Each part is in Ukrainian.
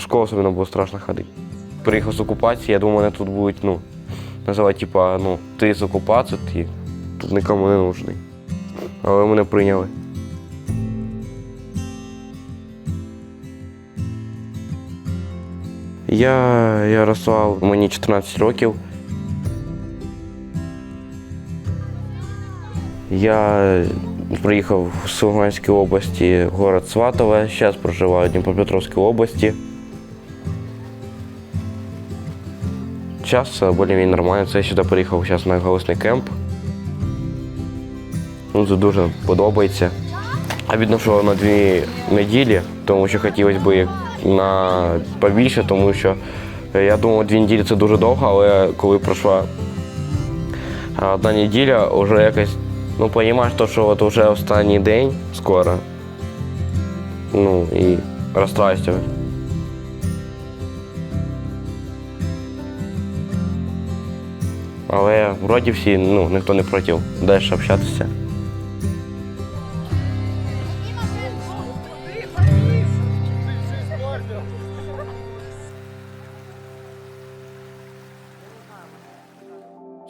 в школу особливо було страшно ходити. Приїхав з окупації, я думав, мене тут будуть, ну, називати, типа, ну, ти з окупації, ти тут нікому не нужний. Але мене прийняли. Я Ярослав, мені 14 років. Я приїхав з Луганської області, город Сватове. Зараз проживаю в Дніпропетровській області. Час більш-менш нормально. Це я сюди приїхав зараз на голосний кемп. Ну, це дуже подобається. А відношу на дві неділі, тому що хотілося б на побільше, тому що е, я думав, дві неділі це дуже довго, але коли пройшла одна неділя, вже якось, ну, розумієш, що от вже останній день скоро. Ну і розстраюся. Але вроді всі, ну, ніхто не проти далі общатися.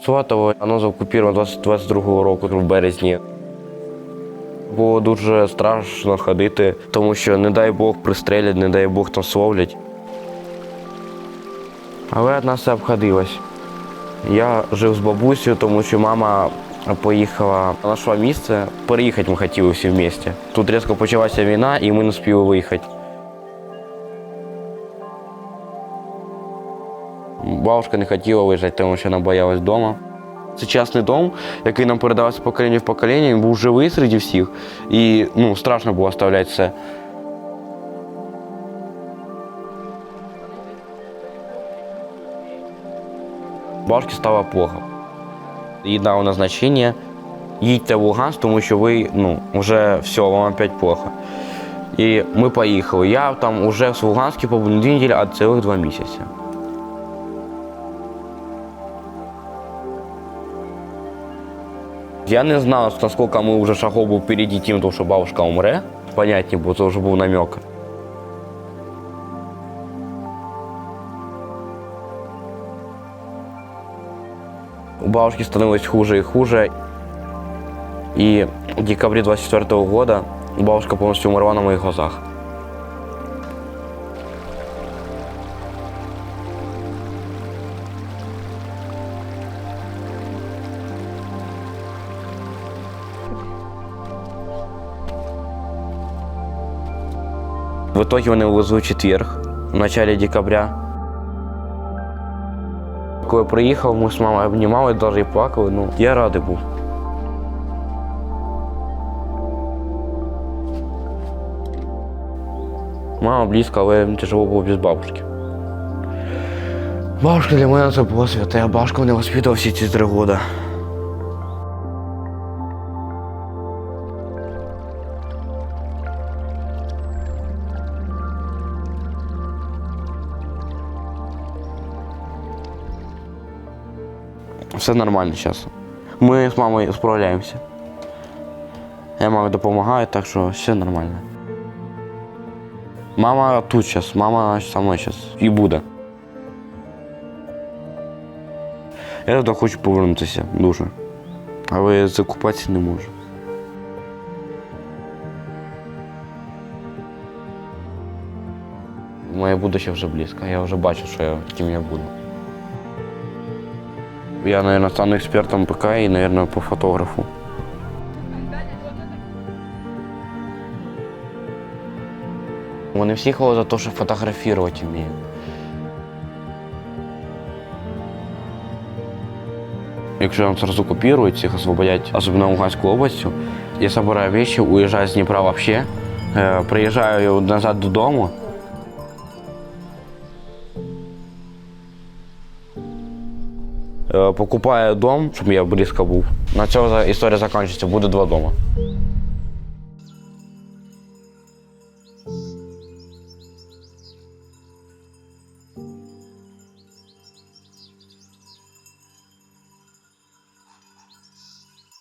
Сватово, воно заокуповано 22 року в березні. Було дуже страшно ходити, тому що, не дай Бог, пристрелять, не дай Бог там словлять. Але одна все обходилось. Я жив з бабусею, тому що мама поїхала, знайшла місце. Переїхати ми хотіли всі вместе. Тут різко почалася війна і ми не спіли виїхати. Бабушка не хотіла виїжджати, тому що вона боялась вдома. Це частний дом, який нам передавався покоління в покоління, він був живий серед всіх. І ну, страшно було оставляти все. Бабушці стало плохо. Їй дало назначення. Їдьте в Луганськ, тому що ви ну, вже все, вам опять плохо. І ми поїхали. Я там вже в Луганську побув не дві неділі, а цілих два місяці. Я не знав, наскільки ми вже шагов був впереді тим, тому що бабушка умре. Понять не було, це вже був намек. У бабушки становилось хуже и хуже. И в декабре 24 года бабушка полностью умерла на моих глазах. В итоге вони увезли в четверг, в начале декабря. Коли приїхав, ми з мамою обнімали, навіть плакали. Ну, я радий був. Мама близько, але тяжело було без бабушки. Бабушка для мене це було святе, а бабушка мене воспитувала всі ці три роки. Все нормально зараз. Ми з мамою справляємося. Я мамі допомагаю, так що все нормально. Мама тут зараз, мама мною зараз і буде. Я туди хочу повернутися дуже. Але з окупації не можу. Моє будущее вже близько. Я вже бачу, що я, ким я буду. Я, наверное, стану экспертом ПК и, наверное, по фотографу. Вони всі ходять за те, що фотографувати вміють. Якщо нам сразу купирують, їх освободять, особливо Луганську областю, я собираю вещи, уезжаю з Дніпра вообще, е, приїжджаю назад додому. Е, Покупаю дом, щоб я близько був. На цьому історія закінчиться, буде два дома.